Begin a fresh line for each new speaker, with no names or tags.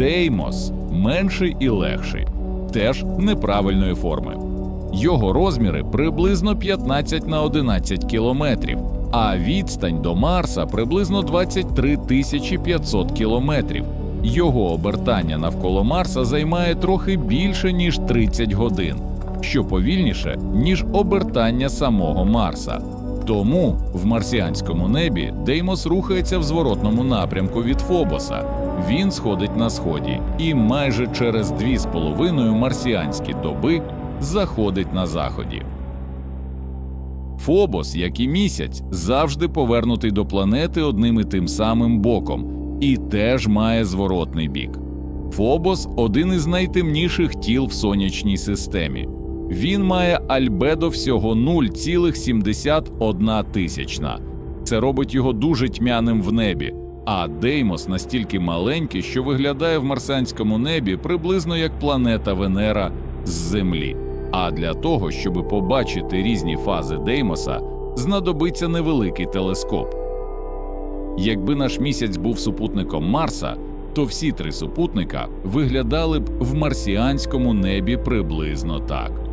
Деймос менший і легший, теж неправильної форми. Його розміри приблизно 15 на 11 кілометрів, а відстань до Марса приблизно 23 тисячі 500 кілометрів. Його обертання навколо Марса займає трохи більше ніж 30 годин, що повільніше, ніж обертання самого Марса. Тому в марсіанському небі Деймос рухається в зворотному напрямку від Фобоса. Він сходить на сході і майже через 2,5 марсіанські доби заходить на заході. Фобос, як і місяць, завжди повернутий до планети одним і тим самим боком, і теж має зворотний бік. Фобос один із найтемніших тіл в сонячній системі. Він має альбедо всього 0,71 тисячна. Це робить його дуже тьмяним в небі. А Деймос настільки маленький, що виглядає в марсіанському небі приблизно як планета Венера з Землі. А для того, щоб побачити різні фази Деймоса, знадобиться невеликий телескоп. Якби наш місяць був супутником Марса, то всі три супутника виглядали б в марсіанському небі приблизно так.